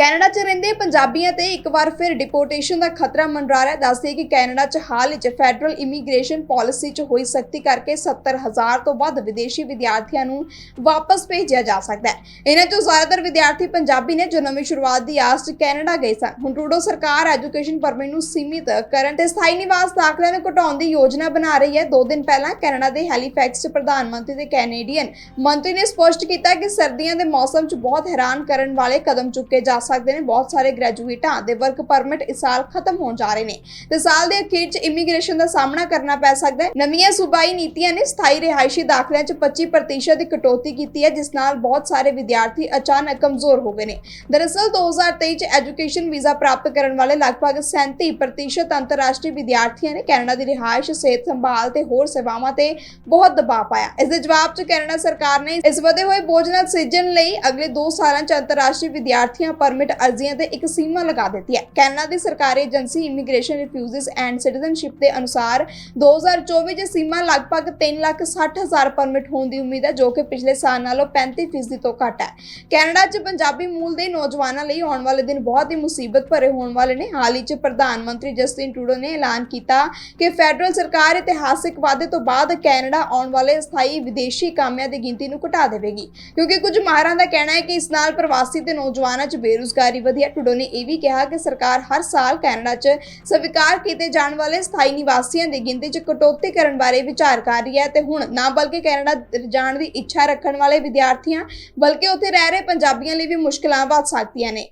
Canada 'ਚ ਰਹਿੰਦੇ ਪੰਜਾਬੀਆਂ ਤੇ ਇੱਕ ਵਾਰ ਫਿਰ ਡਿਪੋਰਟੇਸ਼ਨ ਦਾ ਖਤਰਾ ਮੰਡਰਾ ਰਿਹਾ ਦੱਸਦੇ ਕਿ ਕੈਨੇਡਾ 'ਚ ਹਾਲ ਵਿੱਚ ਫੈਡਰਲ ਇਮੀਗ੍ਰੇਸ਼ਨ ਪਾਲਿਸੀ 'ਚ ਹੋਈ ਸਖਤੀ ਕਰਕੇ 70000 ਤੋਂ ਵੱਧ ਵਿਦੇਸ਼ੀ ਵਿਦਿਆਰਥੀਆਂ ਨੂੰ ਵਾਪਸ ਭੇਜਿਆ ਜਾ ਸਕਦਾ ਹੈ। ਇਹਨਾਂ 'ਚੋਂ ਜ਼ਿਆਦਾਤਰ ਵਿਦਿਆਰਥੀ ਪੰਜਾਬੀ ਨੇ ਜੋ ਨਵੀਂ ਸ਼ੁਰੂਆਤ ਦੀ ਆਸ 'ਚ ਕੈਨੇਡਾ ਗਏ ਸਨ। ਹੁਣ ਟਰੂਡੋ ਸਰਕਾਰ ਐਜੂਕੇਸ਼ਨ ਪਰਮਿਟ ਨੂੰ ਸੀਮਿਤ ਕਰਨ ਤੇ ਸਥਾਈ ਨਿਵਾਸ ਦਾਖਲਿਆਂ ਨੂੰ ਘਟਾਉਣ ਦੀ ਯੋਜਨਾ ਬਣਾ ਰਹੀ ਹੈ। ਦੋ ਦਿਨ ਪਹਿਲਾਂ ਕੈਨੇਡਾ ਦੇ ਹੈਲੀਫੈਕਸ 'ਚ ਪ੍ਰਧਾਨ ਮੰਤਰੀ ਤੇ ਕੈਨੇਡੀਅਨ ਮੰਤਰੀ ਨੇ ਸਪਸ਼ਟ ਕੀਤਾ ਕਿ ਸਰਦੀਆਂ ਦੇ ਮੌਸਮ 'ਚ ਬਹੁਤ ਹੈਰਾਨ ਕਰਨ ਵਾਲੇ ਕਦਮ ਚੁੱਕੇ ਜਾ ਸਕਦੇ ਨੇ, ਬਹੁਤ ਸਾਰੇ ਗ੍ਰੈਜੂਏਟਾਂ ਦੇ ਵਰਕ ਪਰਮਿਟ ਇਸ ਸਾਲ ਖਤਮ ਹੋਣ ਜਾ ਰਹੇ ਨੇ। ਤੇ ਸਾਲ ਦੇ ਅਖੀਰ 'ਚ ਇਮੀਗ੍ਰੇਸ਼ਨ ਦਾ ਸਾਹਮਣਾ ਕਰਨਾ ਪੈ ਸਕਦਾ ਹੈ। ਨਵੀਆਂ ਸੂਬਾਈ ਨੀਤੀਆਂ ਨੇ ਸਥਾਈ ਰਿਹਾਇਸ਼ੀ ਦਾਖਲਿਆਂ 'ਚ 25% ਦੀ ਕਟੌਤੀ ਕੀਤੀ ਹੈ, ਜਿਸ ਨਾਲ ਬਹੁਤ ਸਾਰੇ ਵਿਦਿਆਰਥੀ ਅਚਾਨਕ ਕਮਜ਼ੋਰ ਹੋ ਗਏ ਨੇ। ਦਰਅਸਲ 2023 'ਚ ਐਜੂਕੇਸ਼ਨ ਵੀਜ਼ਾ ਪ੍ਰਾਪਤ ਕਰਨ ਵਾਲੇ ਲਗਭਗ 37% ਅੰਤਰਰਾਸ਼ਟਰੀ ਵਿਦਿਆਰਥੀਆਂ ਨੇ ਕੈਨੇਡਾ ਦੀ ਰਿਹਾਇਸ਼, ਸਿਹਤ ਸੰਭਾਲ ਤੇ ਹੋਰ ਸੇਵਾਵਾਂ ਤੇ ਬਹੁਤ ਦਬਾਅ ਪਾਇਆ। ਇਸ ਦੇ ਜਵਾਬ 'ਚ ਕੈਨੇਡਾ ਸਰਕਾਰ ਨੇ ਇਸ ਵਧੇ ਹੋਏ ਬੋਝ ਨਾਲ ਸਿੱਝਣ ਲਈ ਅਗਲੇ 2 ਸਾਲਾਂ 'ਚ ਅੰਤਰਰਾਸ਼ਟਰੀ ਵਿਦਿਆਰਥੀਆਂ ਪਰਮਿਟ ਅਰਜ਼ੀਆਂ ਤੇ ਇੱਕ ਸੀਮਾ ਲਗਾ ਦਿੱਤੀ ਹੈ। ਕੈਨੇਡਾ ਦੀ ਸਰਕਾਰੀ agency immigration refugees and citizenship ਦੇ ਅਨੁਸਾਰ 2024 'ਚ ਸੀਮਾ ਲਗਭਗ 360000 ਪਰਮਿਟ ਹੋਣ ਦੀ ਉਮੀਦ ਹੈ, ਜੋ ਕਿ ਪਿਛਲੇ ਸਾਲ ਨਾਲੋਂ 35% ਤੋਂ ਘੱਟ ਹੈ। ਕੈਨੇਡਾ 'ਚ ਪੰਜਾਬੀ ਮੂਲ ਦੇ ਨੌਜਵਾਨਾਂ ਲਈ ਆਉਣ ਵਾਲੇ ਦਿਨ ਬਹੁਤ ਹੀ ਮੁਸੀਬਤ ਭਰੇ ਹੋਣ ਵਾਲੇ ਨੇ। ਹਾਲ ਹੀ 'ਚ ਪ੍ਰਧਾਨ ਮੰਤਰੀ ਜਸਟਿਨ ਟਰੂਡੋ ਨੇ ਐਲਾਨ ਕੀਤਾ ਕਿ ਫੈਡਰਲ ਸਰਕਾਰ ਇਤਿਹਾਸਿਕ ਵਾਅਦੇ ਤੋਂ ਬਾਅਦ ਕੈਨੇਡਾ ਆਉਣ ਵਾਲੇ ਸਥਾਈ ਵਿਦੇਸ਼ੀ ਕਾਮਿਆਂ ਦੀ ਗਿਣਤੀ ਨੂੰ ਘਟਾ ਦੇਵੇਗੀ। ਕਿਉਂਕਿ ਕੁਝ ਮਾਹਰਾਂ ਦਾ ਕਹਿਣਾ ਹੈ ਕਿ ਇਸ ਨਾਲ ਪ੍ਰਵਾਸੀ ਤੇ ਨੌਜਵਾਨਾਂ 'ਚ ਬੇਰੁਜ਼ਗਾਰੀ ਵਧੀ ਹੈ। ਟਰੂਡੋ ਨੇ ਇਹ ਵੀ ਕਿਹਾ ਕਿ ਸਰਕਾਰ ਹਰ ਸਾਲ ਕੈਨੇਡਾ 'ਚ ਸਵੀਕਾਰ ਕੀਤੇ ਜਾਣ ਵਾਲੇ ਸਥਾਈ ਨਿਵਾਸੀਆਂ ਦੀ ਗਿਣਤੀ 'ਚ ਕਟੌਤੀ ਕਰਨ ਬਾਰੇ ਵਿਚਾਰ ਕਰ ਰਹੀ ਹੈ ਤੇ ਹੁਣ ਨਾ ਬਲਕਿ ਕੈਨੇਡਾ ਜਾਣ ਦੀ ਇੱਛਾ ਰੱਖਣ ਵਾਲੇ ਵਿਦਿਆਰਥੀਆਂ, ਬਲਕਿ ਉੱਥੇ ਰਹਿ ਰਹੇ ਪੰਜਾਬੀਆਂ ਲਈ ਵੀ ਮੁਸ਼ਕਲਾਂ ਵੱਧ ਸਕਦੀਆਂ ਨੇ।